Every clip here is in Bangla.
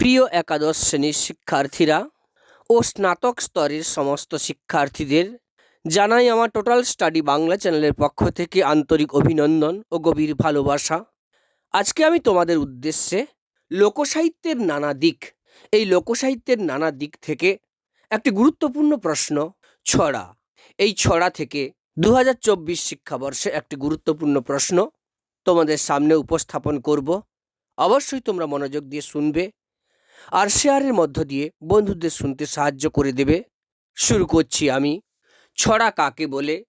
প্রিয় একাদশ শ্রেণির শিক্ষার্থীরা ও স্নাতক স্তরের সমস্ত শিক্ষার্থীদের জানাই আমার টোটাল স্টাডি বাংলা চ্যানেলের পক্ষ থেকে আন্তরিক অভিনন্দন ও গভীর ভালোবাসা। আজকে আমি তোমাদের উদ্দেশ্যে লোকসাহিত্যের নানা দিক, এই লোকসাহিত্যের নানা দিক থেকে একটি গুরুত্বপূর্ণ প্রশ্ন, ছড়া। এই ছড়া থেকে দু হাজার চব্বিশ শিক্ষাবর্ষে একটি গুরুত্বপূর্ণ প্রশ্ন তোমাদের সামনে উপস্থাপন করব। অবশ্যই তোমরা মনোযোগ দিয়ে শুনবে আর শেয়ারের মধ্য দিয়ে বন্ধুদের শুনতে সাহায্য করে দেবে। শুরু করছি আমি। ছড়া কাকে বলে?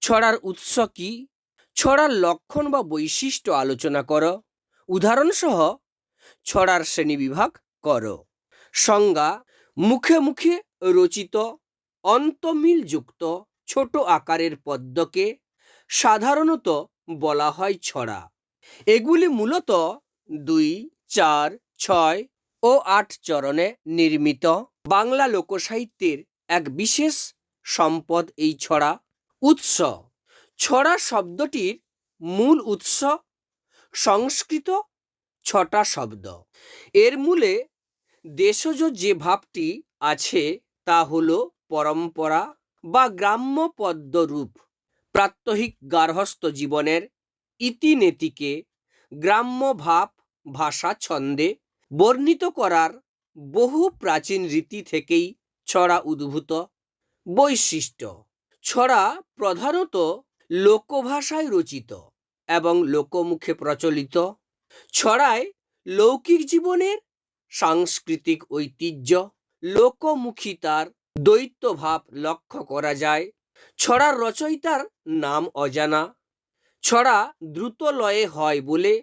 ছড়ার উৎস কি? ছড়ার লক্ষণ বা বৈশিষ্ট্য আলোচনা করো। উদাহরণসহ, ছড়ার শ্রেণীবিভাগ করো। সংজ্ঞা, মুখে মুখে রচিত, অন্তমিলযুক্ত, ছোট আকারের পদ্মকে সাধারণত বলা হয় ছড়া। এগুলি মূলত দুই, চার, ছয় ও আট চরণে নির্মিত বাংলা লোকসাহিত্যের এক বিশেষ সম্পদ এই ছড়া উৎস। ছড়া শব্দটির মূল উৎস সংস্কৃত ছটা শব্দ। এর মূলে দেশজ যে ভাবটি আছে তা হল পরম্পরা বা গ্রাম্য পদ্মরূপ। প্রাত্যহিক গার্হস্থ্য জীবনের ইতিনেতিকে গ্রাম্য ভাব, ভাষা, ছন্দে বর্ণিত করার বহু প্রাচীন রীতি থেকেই ছড়া উদ্ভূত বৈশিষ্ট্য। ছড়া প্রধানত লোকভাষায় রচিত এবং লোকমুখে প্রচলিত। ছড়ায় লৌকিক জীবনের সাংস্কৃতিক ঐতিহ্য, লোকমুখিতার দ্বৈতভাব লক্ষ্য করা যায়। ছড়ার রচয়িতার নাম অজানা। ছড়া দ্রুত লয়ে হয় বলে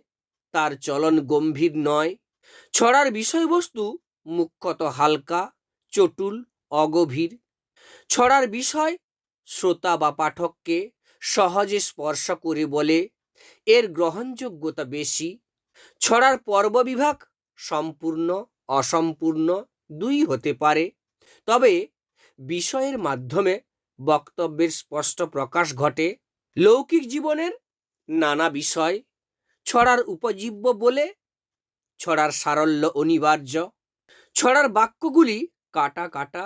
তার চলন গম্ভীর নয়। ছড়ার বিষয়বস্তু মুখ্যত হালকা, চটুল, অগভীর। ছড়ার বিষয় শ্রোতা বা পাঠককে সহজে স্পর্শ করে বলে, এর গ্রহণযোগ্যতা বেশি। ছড়ার পর্ববিভাগ সম্পূর্ণ, অসম্পূর্ণ দুই হতে পারে। তবে বিষয়ের মাধ্যমে বক্তব্যের স্পষ্ট প্রকাশ ঘটে। লৌকিক জীবনের নানা বিষয়, ছড়ার উপজীব্য বলে ছড়ার সারল্য অনিবার্য, ছড়ার বাক্যগুলি কাটা কাটা,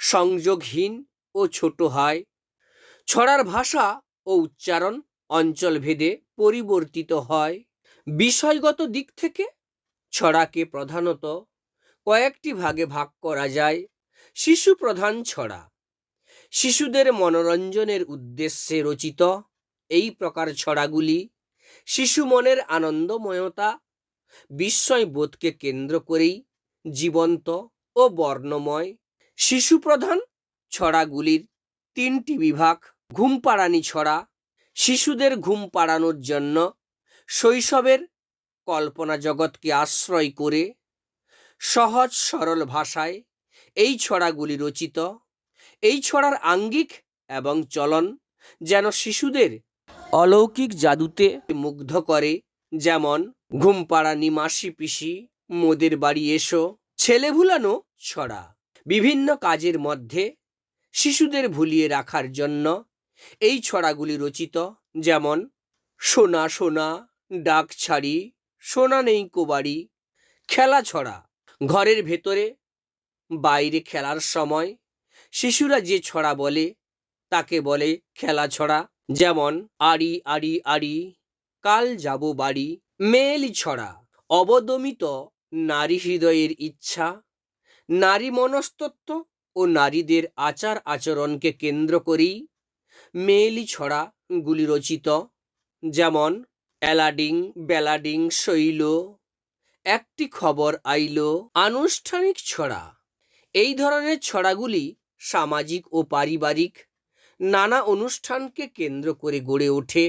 সংযোগহীন ও ছোট হয়। ছড়ার ভাষা ও উচ্চারণ অঞ্চলভেদে পরিবর্তিত হয়। বিষয়গত দিক থেকে ছড়াকে প্রধানত কয়েকটি ভাগে ভাগ করা যায়। শিশু প্রধান ছড়া। শিশুদের মনোরঞ্জনের উদ্দেশ্যে রচিত এই প্রকার ছড়াগুলি শিশু মনের আনন্দময়তা বিস্ময়বোধকে কেন্দ্র করেই জীবন্ত ও বর্ণময় শিশু প্রধান ছড়াগুলির তিনটি বিভাগ ঘুম পাড়ানি ছড়া, শিশুদের ঘুম পাড়ানোর জন্য শৈশবের কল্পনা জগৎকে আশ্রয় করে সহজ সরল ভাষায় এই ছড়াগুলি রচিত। এই ছড়ার আঙ্গিক এবং চলন যেন শিশুদের অলৌকিক জাদুতে মুগ্ধ করে। যেমন ঘুম পাড়ানি মাসি পিসি, মোদের বাড়ি এসো, ছেলে ভুলানো ছড়া। বিভিন্ন কাজের মধ্যে শিশুদের ভুলিয়ে রাখার জন্য এই ছড়াগুলি রচিত, যেমন, সোনা সোনা, ডাক ছাড়ি, সোনা নেই কোবাড়ি, খেলা ছড়া। ঘরের ভেতরে বাইরে খেলার সময় শিশুরা যে ছড়া বলে, তাকে বলে খেলা ছড়া। যেমন, আড়ি আড়ি আড়ি কাল যাব বাড়ি মেয়েলি ছড়া। অবদমিত নারী হৃদয়ের ইচ্ছা, নারী মনস্তত্ব ও নারীদের আচার আচরণকে কেন্দ্র করেই মেয়েলি ছড়াগুলি রচিত, যেমন অ্যালাডিং বেলাডিং, শৈল, একটি খবর আইল, আনুষ্ঠানিক ছড়া। এই ধরনের ছড়াগুলি সামাজিক ও পারিবারিক নানা অনুষ্ঠানকে কেন্দ্র করে গড়ে ওঠে।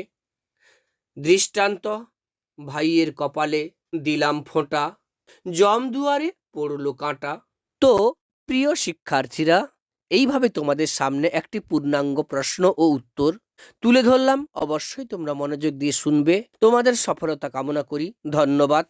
দৃষ্টান্ত, ভাইয়ের কপালে দিলাম ফোঁটা, জম দুয়ারে পড়ল কাঁটা। তো, প্রিয় শিক্ষার্থীরা, এইভাবে তোমাদের সামনে একটি পূর্ণাঙ্গ প্রশ্ন ও উত্তর তুলে ধরলাম। অবশ্যই তোমরা মনোযোগ দিয়ে শুনবে। তোমাদের সফলতা কামনা করি। ধন্যবাদ।